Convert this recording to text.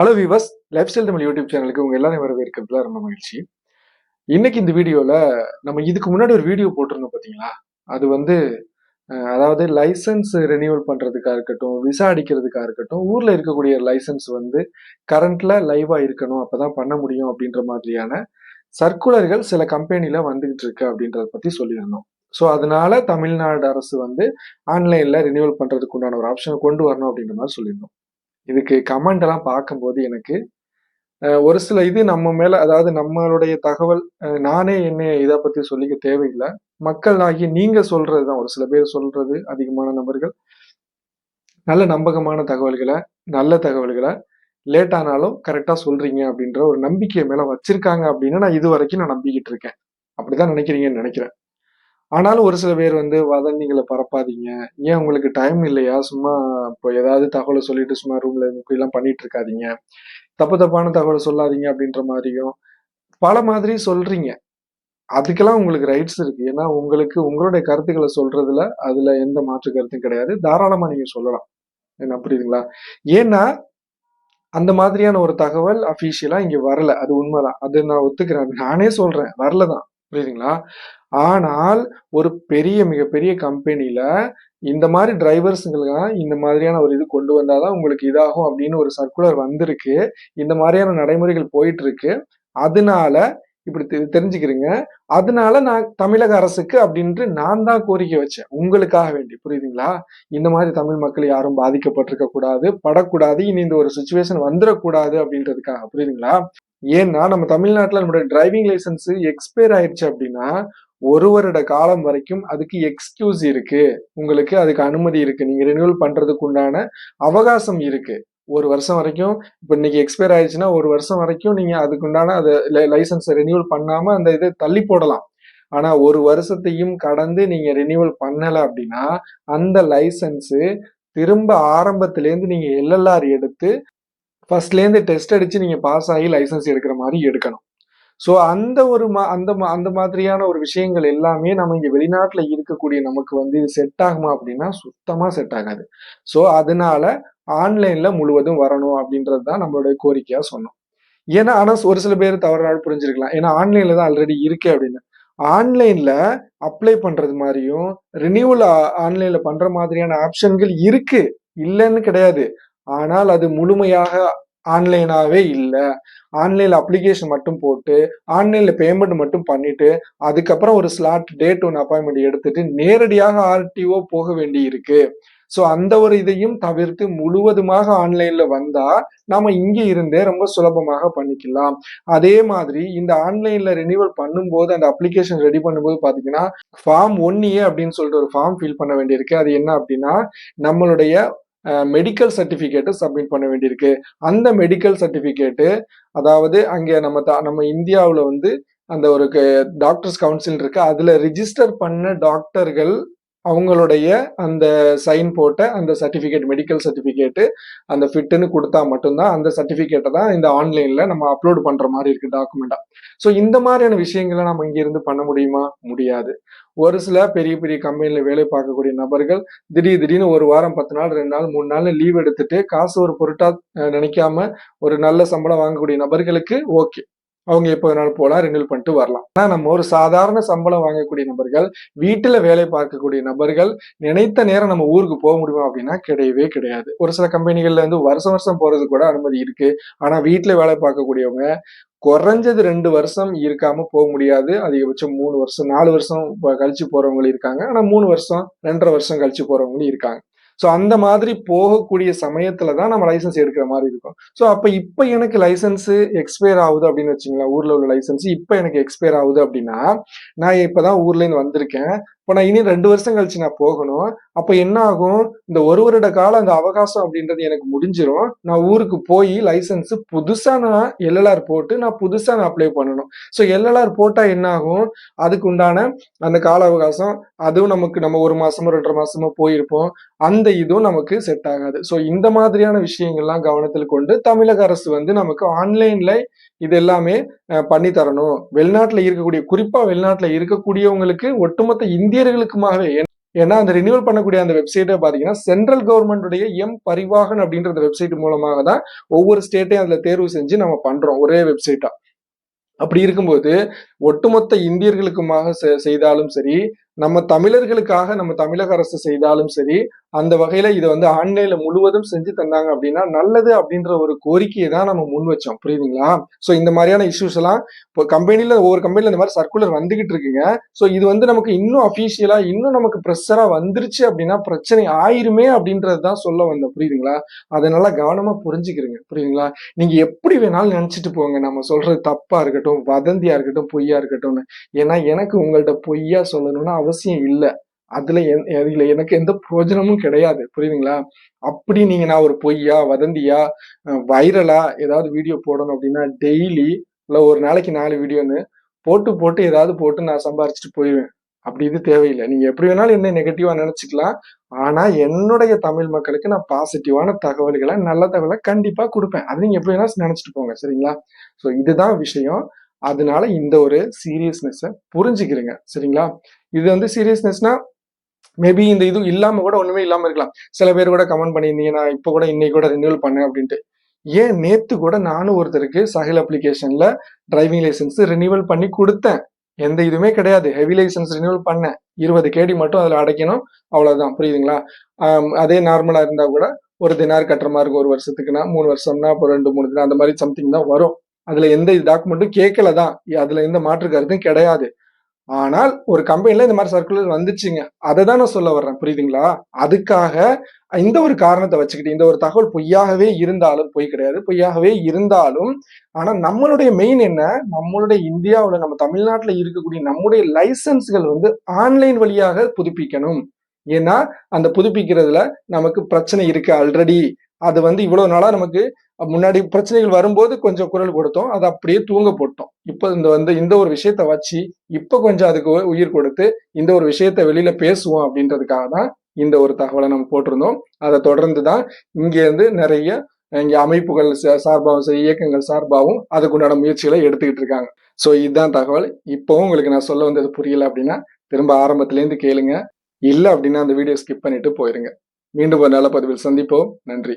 Hello viewers lifestyle Tamil YouTube சேனலுக்கு உங்க எல்லாரும் வரவேற்கிறதுல ரொம்ப மகிழ்ச்சி. இன்னைக்கு இந்த வீடியோல நம்ம இதுக்கு முன்னாடி ஒரு வீடியோ போட்டிருந்தோம் பாத்தீங்களா? அது வந்து அதாவது லைசன்ஸ் ரெனியூவல் பண்ணுறதுக்காக இருக்கட்டும் விசா அடிக்கிறதுக்காக இருக்கட்டும் ஊர்ல இருக்கக்கூடிய லைசன்ஸ் வந்து கரண்ட்ல லைவா இருக்கணும் அப்பதான் பண்ண முடியும் அப்படின்ற மாதிரியான சர்க்குலர்கள் சில கம்பெனில வந்துகிட்டு இருக்கு அப்படின்றத பத்தி சொல்லியிருந்தோம். ஸோ அதனால தமிழ்நாடு அரசு வந்து ஆன்லைன்ல ரினியூவல் பண்றதுக்கு உண்டான ஒரு ஆப்ஷனை கொண்டு வரணும் அப்படின்ற மாதிரி சொல்லியிருந்தோம். இதுக்கு கமெண்ட் எல்லாம் பார்க்கும்போது எனக்கு ஒரு சில இது நம்ம மேல அதாவது நம்மளுடைய தகவல் நானே என்ன இதை பத்தி சொல்லிக்க தேவையில்லை. மக்கள் ஆகிய நீங்க சொல்றதுதான் ஒரு சில பேர் சொல்றது அதிகமான நபர்கள் நல்ல நம்பகமான தகவல்களை நல்ல தகவல்களை லேட் ஆனாலும் கரெக்டா சொல்றீங்க அப்படின்ற ஒரு நம்பிக்கையை மேல வச்சிருக்காங்க அப்படின்னு நான் இது வரைக்கும் நான் நம்பிக்கிட்டு இருக்கேன். அப்படிதான் நினைக்கிறீங்கன்னு நினைக்கிறேன். ஆனாலும் ஒரு சில பேர் வந்து வதந்திகளை பரப்பாதீங்க. ஏன் உங்களுக்கு டைம் இல்லையா? சும்மா இப்போ ஏதாவது தகவலை சொல்லிட்டு சும்மா ரூம்ல இப்படிலாம் பண்ணிட்டு இருக்காதீங்க. தப்பு தப்பான தகவலை சொல்லாதீங்க அப்படின்ற மாதிரியும் பல மாதிரி சொல்றீங்க. அதுக்கெல்லாம் உங்களுக்கு ரைட்ஸ் இருக்கு. ஏன்னா உங்களுக்கு உங்களுடைய கருத்துக்களை சொல்றதுல அதுல எந்த மாற்று கருத்தும் கிடையாது. தாராளமா நீங்க சொல்லலாம். என்ன புரியுதுங்களா? ஏன்னா அந்த மாதிரியான ஒரு தகவல் அஃபீஷியலா இங்க வரல. அது உண்மைதான். அது நான் ஒத்துக்கிறேன். நானே சொல்றேன். வரலதான். புரியுதுங்களா? ஆனால் ஒரு பெரிய மிகப்பெரிய கம்பெனியில இந்த மாதிரி டிரைவர்ஸுங்களுக்கெல்லாம் இந்த மாதிரியான ஒரு இது கொண்டு வந்தாதான் உங்களுக்கு இதாகும் அப்படின்னு ஒரு சர்க்குலர் வந்திருக்கு. இந்த மாதிரியான நடைமுறைகள் போயிட்டு இருக்கு அதனால இப்படி தெ- தெரிஞ்சுக்கிறீங்க. அதனால நான் தமிழக அரசுக்கு அப்படின்ட்டு நான் தான் கோரிக்கை வச்சேன். உங்களுக்காக வேண்டி புரியுதுங்களா? இந்த மாதிரி தமிழ் மக்கள் யாரும் பாதிக்கப்பட்டிருக்க கூடாது படக்கூடாது இனி இந்த ஒரு சுச்சுவேஷன் வந்துடக்கூடாது அப்படின்றதுக்காக புரியுதுங்களா? ஏன்னா நம்ம தமிழ்நாட்டில் நம்மளுடைய டிரைவிங் லைசன்ஸ் எக்ஸ்பயர் ஆயிடுச்சு அப்படின்னா ஒரு வருட காலம் வரைக்கும் அதுக்கு எக்ஸ்கியூஸ் இருக்கு. உங்களுக்கு அதுக்கு அனுமதி இருக்கு. நீங்க ரெனியூவல் பண்றதுக்கு உண்டான அவகாசம் இருக்கு. ஒரு வருஷம் வரைக்கும் இப்போ இன்னைக்கு எக்ஸ்பயர் ஆயிடுச்சுன்னா ஒரு வருஷம் வரைக்கும் நீங்க அதுக்குண்டான அதை லைசன்ஸை ரெனியூவல் பண்ணாம அந்த இதை தள்ளி போடலாம். ஆனா ஒரு வருஷத்தையும் கடந்து நீங்க ரெனியூவல் பண்ணலை அப்படின்னா அந்த லைசன்ஸு திரும்ப ஆரம்பத்திலேருந்து நீங்க எல்எல்ஆர் எடுத்து ஃபர்ஸ்ட்லேருந்து டெஸ்ட் அடித்து நீங்கள் பாஸ் ஆகி லைசன்ஸ் எடுக்கிற மாதிரி எடுக்கணும். ஸோ அந்த ஒரு மா அந்த மா- அந்த மாதிரியான ஒரு விஷயங்கள் எல்லாமே நம்ம இங்கே வெளிநாட்டில் இருக்கக்கூடிய நமக்கு வந்து இது செட் ஆகுமா அப்படின்னா சுத்தமாக செட் ஆகாது. ஸோ அதனால ஆன்லைனில் முழுவதும் வரணும் அப்படின்றது தான் நம்மளுடைய கோரிக்கையாக சொன்னோம். ஏன்னா ஆனால் ஒரு சில பேர் தவறாக புரிஞ்சிருக்கலாம். ஏன்னா ஆன்லைனில் தான் ஆல்ரெடி இருக்கே அப்படின்னு. ஆன்லைனில் அப்ளை பண்ணுறது மாதிரியும் ரினியூவல் ஆன்லைனில் பண்ணுற மாதிரியான ஆப்ஷன்கள் இருக்குது இல்லைன்னு கிடையாது. ஆனால் அது முழுமையாக ஆன்லைனாகவே இல்லை. ஆன்லைனில் அப்ளிகேஷன் மட்டும் போட்டு ஆன்லைனில் பேமெண்ட் மட்டும் பண்ணிட்டு அதுக்கப்புறம் ஒரு ஸ்லாட் டேட் ஒன்று அப்பாயின்மெண்ட் எடுத்துட்டு நேரடியாக ஆர்டிஓ போக வேண்டி இருக்கு. ஸோ அந்த ஒரு இதையும் தவிர்த்து முழுவதுமாக ஆன்லைன்ல வந்தா நாம இங்கே இருந்தே ரொம்ப சுலபமாக பண்ணிக்கலாம். அதே மாதிரி இந்த ஆன்லைன்ல ரெனியூவல் பண்ணும்போது அந்த அப்ளிகேஷன் ரெடி பண்ணும்போது பாத்தீங்கன்னா ஃபார்ம் ஒன் ஏ அப்படின்னு சொல்லிட்டு ஒரு ஃபார்ம் ஃபில் பண்ண வேண்டியிருக்கு. அது என்ன அப்படின்னா நம்மளுடைய மெடிக்கல் சர்டிஃபிகேட்டை சப்மிட் பண்ண வேண்டியிருக்கு. அந்த மெடிக்கல் சர்டிஃபிகேட்டு அதாவது அங்கே நம்ம த- நம்ம இந்தியாவில் வந்து அந்த ஒரு டாக்டர்ஸ் கவுன்சில் இருக்கு. அதில் ரிஜிஸ்டர் பண்ண டாக்டர்கள் அவங்களுடைய அந்த சைன் போட்ட அந்த சர்டிஃபிகேட் மெடிக்கல் சர்டிஃபிகேட்டு அந்த ஃபிட்டுன்னு கொடுத்தா மட்டும்தான் அந்த சர்டிஃபிகேட்டை தான் இந்த ஆன்லைனில் நம்ம அப்லோட் பண்ணுற மாதிரி இருக்குது டாக்குமெண்ட்டாக ஸோ இந்த மாதிரியான விஷயங்களை நம்ம இங்கேருந்து பண்ண முடியுமா? முடியாது. ஒரு சில பெரிய பெரிய கம்பெனியில் வேலை பார்க்கக்கூடிய நபர்கள் திடீர் திடீர்னு ஒரு வாரம் பத்து நாள் ரெண்டு நாள் மூணு நாள் லீவ் எடுத்துட்டு காசு ஒரு பொருட்டா நினைக்காம ஒரு நல்ல சம்பளம் வாங்கக்கூடிய நபர்களுக்கு ஓகே அவங்க எப்போ வேணாலும் போகலாம் ரினியூல் பண்ணிட்டு வரலாம். ஆனா நம்ம ஒரு சாதாரண சம்பளம் வாங்கக்கூடிய நபர்கள் வீட்டுல வேலை பார்க்கக்கூடிய நபர்கள் நினைத்த நேரம் நம்ம ஊருக்கு போக முடியுமா அப்படின்னா கிடையவே கிடையாது. ஒரு சில கம்பெனிகள்ல வந்து வருஷம் வருஷம் போறது கூட அனுமதி இருக்கு. ஆனா வீட்டுல வேலை பார்க்கக்கூடியவங்க குறைஞ்சது ரெண்டு வருஷம் இருக்காம போக முடியாது. அதிகபட்சம் மூணு வருஷம் நாலு வருஷம் கழிச்சு போறவங்களும் இருக்காங்க. ஆனா மூணு வருஷம் ரெண்டரை வருஷம் கழிச்சு போறவங்களும் இருக்காங்க. ஸோ அந்த மாதிரி போகக்கூடிய சமயத்துல தான் நம்ம லைசன்ஸ் எடுக்கிற மாதிரி இருக்கும். ஸோ அப்போ இப்போ எனக்கு லைசன்ஸ் எக்ஸ்பயர் ஆகுது அப்படின்னு வச்சுங்களேன் ஊர்ல உள்ள லைசன்ஸ் இப்போ எனக்கு எக்ஸ்பயர் ஆகுது அப்படின்னா நான் இப்போதான் ஊர்லேருந்து வந்திருக்கேன். இப்போ நான் இனி ரெண்டு வருஷம் கழிச்சு நான் போகணும். அப்போ என்ன ஆகும் இந்த ஒரு வருட காலம் அந்த அவகாசம் அப்படின்றது எனக்கு முடிஞ்சிரும். நான் ஊருக்கு போய் லைசன்ஸ் புதுசா நான் எல்எல்ஆர் போட்டு நான் புதுசா நான் அப்ளை பண்ணணும். ஸோ எல்எல்ஆர் போட்டா என்ன ஆகும் அதுக்கு உண்டான அந்த கால அவகாசம் அதுவும் நமக்கு நம்ம ஒரு மாசமோ ரெண்டரை மாசமோ போயிருப்போம். அந்த இதுவும் நமக்கு செட் ஆகாது. ஸோ இந்த மாதிரியான விஷயங்கள்லாம் கவனத்தில் கொண்டு தமிழக அரசு வந்து நமக்கு ஆன்லைன்ல இது எல்லாமே பண்ணி தரணும். வெளிநாட்டில் இருக்கக்கூடிய குறிப்பாக வெளிநாட்டில் இருக்கக்கூடியவங்களுக்கு ஒட்டுமொத்த இந்தியர்களுக்குமாகவே ஏன்னா அந்த ரினியூவல் பண்ணக்கூடிய அந்த வெப்சைட்டை பார்த்தீங்கன்னா சென்ட்ரல் கவர்மெண்ட்டுடைய எம் பரிவாகன் அப்படின்ற அந்த வெப்சைட் மூலமாக தான் ஒவ்வொரு ஸ்டேட்டையும் அதில் தேர்வு செஞ்சு நம்ம பண்ணுறோம் ஒரே வெப்சைட்டாக அப்படி இருக்கும்போது ஒட்டுமொத்த இந்தியர்களுக்குமாக செ- செய்தாலும் சரி நம்ம தமிழர்களுக்காக நம்ம தமிழக அரசு செய்தாலும் சரி அந்த வகையில இதை வந்து ஆன்லைன்ல முழுவதும் செஞ்சு தந்தாங்க அப்படின்னா நல்லது அப்படின்ற ஒரு கோரிக்கையை தான் நம்ம முன் வச்சோம். புரியுதுங்களா? ஸோ இந்த மாதிரியான இஷ்யூஸ் எல்லாம் இப்போ கம்பெனில ஒவ்வொரு கம்பெனில இந்த மாதிரி சர்க்குலர் வந்துகிட்டு இருக்குங்க. ஸோ இது வந்து நமக்கு இன்னும் அஃபீஷியலா இன்னும் நமக்கு ப்ரெஷரா வந்துருச்சு அப்படின்னா பிரச்சனை ஆயிருமே அப்படின்றது தான் சொல்ல வந்தேன். புரியுதுங்களா? அதை நல்லா கவனமா புரிஞ்சுக்கிறீங்க. புரியுதுங்களா? நீங்க எப்படி வேணாலும் நினைச்சிட்டு போங்க. நம்ம சொல்றது தப்பா இருக்கட்டும் வதந்தியா இருக்கட்டும் பொய்யா இருக்கட்டும்னு. ஏன்னா எனக்கு உங்கள்ட்ட பொய்யா சொல்லணும்னா அவசியம் இல்லை. அதுல என்- இதுல எனக்கு எந்த பிரயோஜனமும் கிடையாது. புரியுதுங்களா? அப்படி நீங்க நான் ஒரு பொய்யா வதந்தியா வைரலா ஏதாவது வீடியோ போடணும் அப்படின்னா டெய்லி இல்ல ஒரு நாளைக்கு நாலு வீடியோன்னு போட்டு போட்டு ஏதாவது போட்டு நான் சம்பாரிச்சிட்டு போயிடுவேன் அப்படி இது தேவையில்லை. நீங்க எப்படி வேணாலும் என்ன நெகட்டிவா நினைச்சுக்கலாம். ஆனா என்னுடைய தமிழ் மக்களுக்கு நான் பாசிட்டிவான தகவல்களை நல்ல தகவலை கண்டிப்பா கொடுப்பேன். அது நீங்க எப்படி வேணாலும் நினைச்சிட்டு போங்க. சரிங்களா? சோ இதுதான் விஷயம். அதனால இந்த ஒரு சீரியஸ்னஸை புரிஞ்சுக்கிறீங்க. சரிங்களா? இது வந்து சீரியஸ்னஸ்னா மேபி இந்த இது இல்லாம கூட ஒண்ணுமே இல்லாம இருக்கலாம். சில பேர் கூட கமெண்ட் பண்ணியிருந்தீங்க நான் இப்போ கூட இன்னைக்கு கூட ரினியூல் பண்ணேன் அப்படின்ட்டு. ஏன் நேத்து கூட நானும் ஒருத்தருக்கு சஹில் அப்ளிகேஷன்ல டிரைவிங் லைசன்ஸ் ரினியூவல் பண்ணி கொடுத்தேன். எந்த இதுவுமே கிடையாது. ஹெவி லைசன்ஸ் ரினியூவல் பண்ணேன். இருபது கேடி மட்டும் அதுல அடைக்கணும். அவ்வளவுதான். புரியுதுங்களா? அதே நார்மலா இருந்தா கூட ஒரு தினார் கட்டுற மாதிரி இருக்கும் ஒரு வருஷத்துக்குன்னா மூணு வருஷம்னா அப்புறம் ரெண்டு மூணு தினம் அந்த மாதிரி சம்திங் தான் வரும். அதுல எந்த டாக்குமெண்ட்டும் கேட்கல தான் அதுல எந்த மாற்று கருத்தும் கிடையாது. ஆனால் ஒரு கம்பெனில இந்த மாதிரி சர்க்குலர் வந்துச்சுங்க. அதை தான் நான் சொல்ல வர்றேன். புரியுதுங்களா? அதுக்காக இந்த ஒரு காரணத்தை வச்சுக்கிட்டு இந்த ஒரு தகவல் பொய்யாகவே இருந்தாலும் பொய் கிடையாது பொய்யாகவே இருந்தாலும் ஆனா நம்மளுடைய மெயின் என்ன? நம்மளுடைய இந்தியாவில் நம்ம தமிழ்நாட்டில் இருக்கக்கூடிய நம்முடைய லைசன்ஸ்கள் வந்து ஆன்லைன் வழியாக புதுப்பிக்கணும். ஏன்னா அந்த புதுப்பிக்கிறதுல நமக்கு பிரச்சனை இருக்கு ஆல்ரெடி அது வந்து இவ்வளவு நாளா நமக்கு முன்னாடி பிரச்சனைகள் வரும்போது கொஞ்சம் குரல் கொடுத்தோம். அதை அப்படியே தூங்க போட்டோம். இப்போ இந்த வந்து இந்த ஒரு விஷயத்த வச்சு இப்போ கொஞ்சம் அதுக்கு உயிர் கொடுத்து இந்த ஒரு விஷயத்த வெளியில பேசுவோம் அப்படின்றதுக்காக தான் இந்த ஒரு தகவலை நம்ம போட்டிருந்தோம். அதை தொடர்ந்து தான் இங்க இருந்து நிறைய இங்க அமைப்புகள் சார்பாகவும் சரி இயக்கங்கள் சார்பாகவும் அதுக்குண்டான முயற்சிகளை எடுத்துக்கிட்டு இருக்காங்க. ஸோ இதுதான் தகவல். இப்போவும் உங்களுக்கு நான் சொல்ல வந்தது புரியல அப்படின்னா திரும்ப ஆரம்பத்துலேருந்து கேளுங்க. இல்லை அப்படின்னா அந்த வீடியோ ஸ்கிப் பண்ணிட்டு போயிருங்க. மீண்டும் ஒரு நல்ல பதிவில் சந்திப்போம். நன்றி.